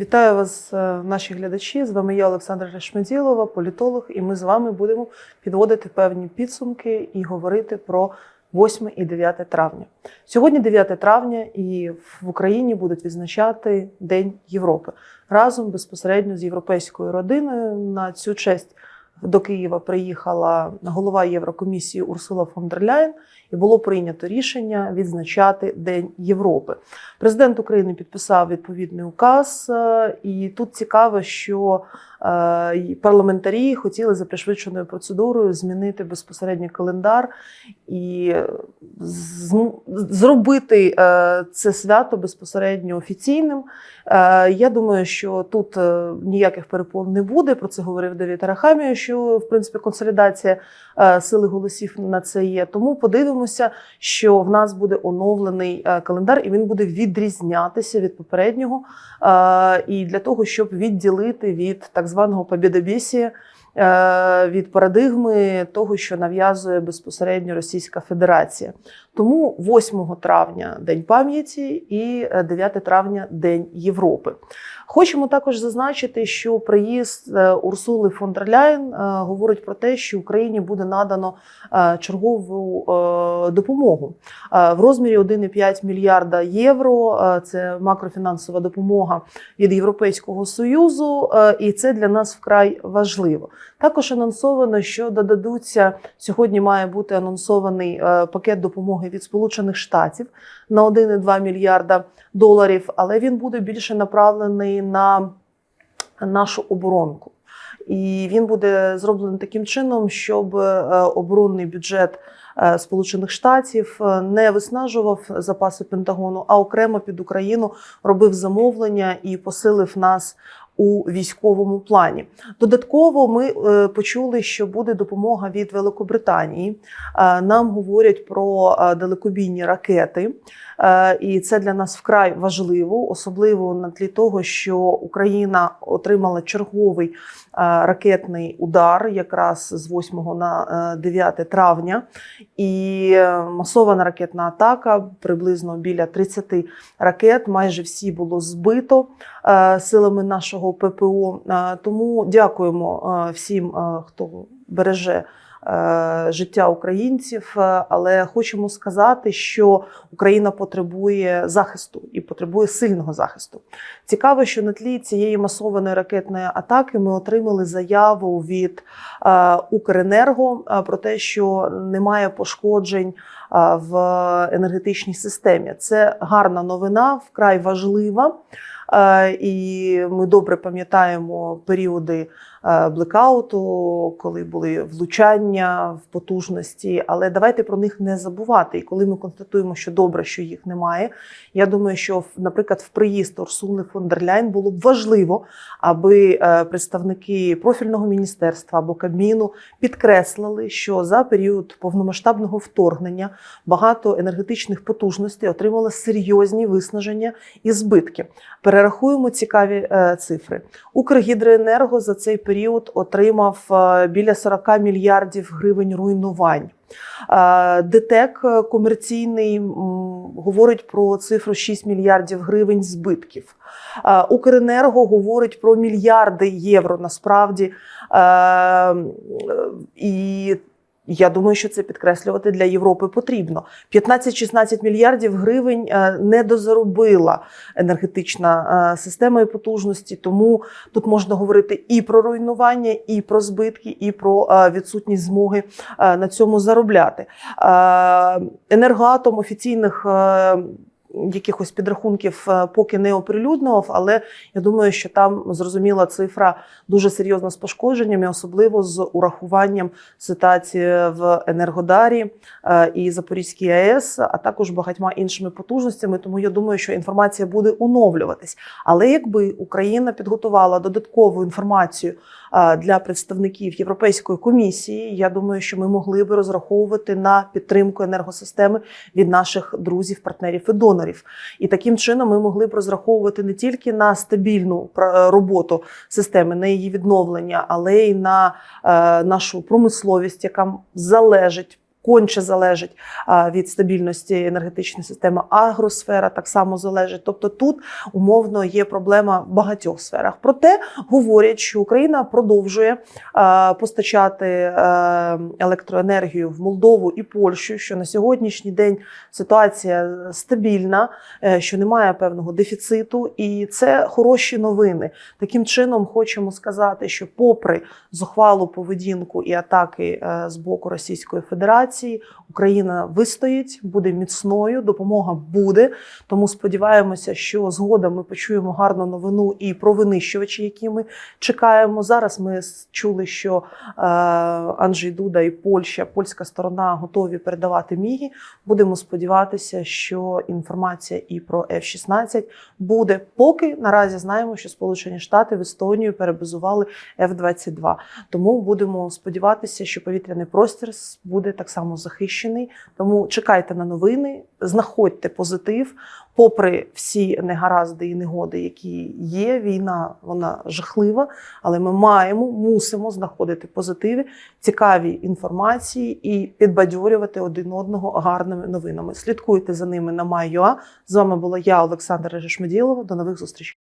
Вітаю вас, е, наші глядачі. З вами я, Олександра Решмеділова, політолог, і ми з вами будемо підводити певні підсумки і говорити про 8 і 9 травня. Сьогодні 9 травня, і в Україні будуть відзначати День Європи разом безпосередньо з європейською родиною. На цю честь до Києва приїхала голова Єврокомісії Урсула фон дер Ляєн, і було прийнято рішення відзначати День Європи. Президент України підписав відповідний указ, е, і тут цікаво, що е, парламентарі хотіли за пришвидшеною процедурою змінити безпосередньо календар і зробити е, це свято безпосередньо офіційним. Я думаю, що тут ніяких перепон не буде. Про це говорив Давід Арахамія, що в принципі консолідація е, сили голосів на це є. Тому подивимося, що в нас буде оновлений е, календар, і він буде відрізнятися від попереднього. Е, І для того, щоб відділити від так званого побєдобєсія, від парадигми того, що нав'язує безпосередньо Російська Федерація. Тому 8 травня День пам'яті і е, 9 травня День Європи. Хочемо також зазначити, що приїзд е, Урсули фон дер Ляєн е, говорить про те, що Україні буде надано е, чергову е, допомогу е, в розмірі 1,5 мільярда євро. Е, Це макрофінансова допомога від Європейського союзу, е, і це для нас вкрай важливо. Також анонсовано, що додадуться сьогодні. Має бути анонсований е, пакет допомоги від Сполучених Штатів на 1,2 мільярда доларів, але він буде більше направлений на нашу оборонку. І він буде зроблений таким чином, щоб е, оборонний бюджет е, Сполучених Штатів е, не виснажував запаси Пентагону, а окремо під Україну робив замовлення і посилив нас у військовому плані. Додатково ми е, почули, що буде допомога від Великобританії. Е, Нам говорять про е, далекобійні ракети, і це для нас вкрай важливо, особливо на тлі того, що Україна отримала черговий ракетний удар, якраз з 8 на е, 9 травня, і е, масована ракетна атака приблизно біля 30 ракет. Майже всі було збито е, силами нашого ППО. Е, Тому дякуємо е, всім, е, хто береже. Е, Життя українців, е, але хочемо сказати, що Україна потребує захисту і потребує сильного захисту. Цікаво, що на тлі цієї масованої ракетної атаки ми отримали заяву від е, Укренерго про те, що немає пошкоджень в енергетичній системі. Це гарна новина, вкрай важлива. І ми добре пам'ятаємо періоди блекауту, коли були влучання в потужності. Але давайте про них не забувати. І коли ми констатуємо, що добре, що їх немає. Я думаю, що наприклад, в приїзд Урсули фон дер Ляйн було б важливо, аби е, представники профільного міністерства або Кабміну підкреслили, що за період повномасштабного вторгнення багато енергетичних потужностей отримали серйозні виснаження і збитки. Перерахуємо цікаві е, цифри. Укргідроенерго за цей період отримав е, біля 40 мільярдів гривень руйнувань. Е, ДТЕК комерційний говорить про цифру 6 мільярдів гривень збитків. Е, Укренерго говорить про мільярди євро насправді. Е, Я думаю, що це підкреслювати для Європи потрібно. 15-16 мільярдів гривень е, не дозаробила енергетична е, система і потужності. Тому тут можна говорити і про руйнування, і про збитки, і про е, відсутність змоги на цьому заробляти. Енергоатом офіційних. Якихось підрахунків е, поки не оприлюднював, але я думаю, що там зрозуміла цифра дуже серйозна з пошкодженнями, особливо з урахуванням ситуації в Енергодарі е, і Запорізькій АЕС, а також багатьма іншими потужностями. Тому я думаю, що інформація буде оновлюватись. Але якби Україна підготувала додаткову інформацію е, для представників Європейської комісії, я думаю, що ми могли би розраховувати на підтримку енергосистеми від наших друзів, партнерів і донорів. І таким чином ми могли б розраховувати не тільки на стабільну роботу системи, на її відновлення, але й на е, нашу промисловість, яка залежить конче залежить від стабільності енергетичної системи. Агросфера так само залежить. Тобто тут умовно є проблема в багатьох сферах. Проте говорять, що Україна продовжує постачати електроенергію в Молдову і Польщу. Що на сьогоднішній день ситуація стабільна, е, що немає певного дефіциту, і це хороші новини. Таким чином, хочемо сказати, що, попри зухвалу поведінку і атаки е, з боку Російської Федерації, Україна вистоїть, буде міцною, допомога буде. Тому сподіваємося, що згодом ми почуємо гарну новину і про винищувачі, які ми чекаємо. Зараз ми чули, що е, Анджей Дуда і Польща, польська сторона готові передавати міги. Будемо сподіватися, що інформація і про F-16 буде. Поки наразі знаємо, що Сполучені Штати в Естонію перебазували F-22. Тому будемо сподіватися, що повітряний простір буде так само захищений. Тому чекайте на новини, знаходьте позитив. Попри всі негаразди і негоди, які є, війна вона жахлива, але ми маємо, мусимо знаходити позитиви, цікаві інформації і підбадьорювати один одного гарними новинами. Слідкуйте за ними на Май.ua. З вами була я, Олександра Режишмеділова. До нових зустрічей.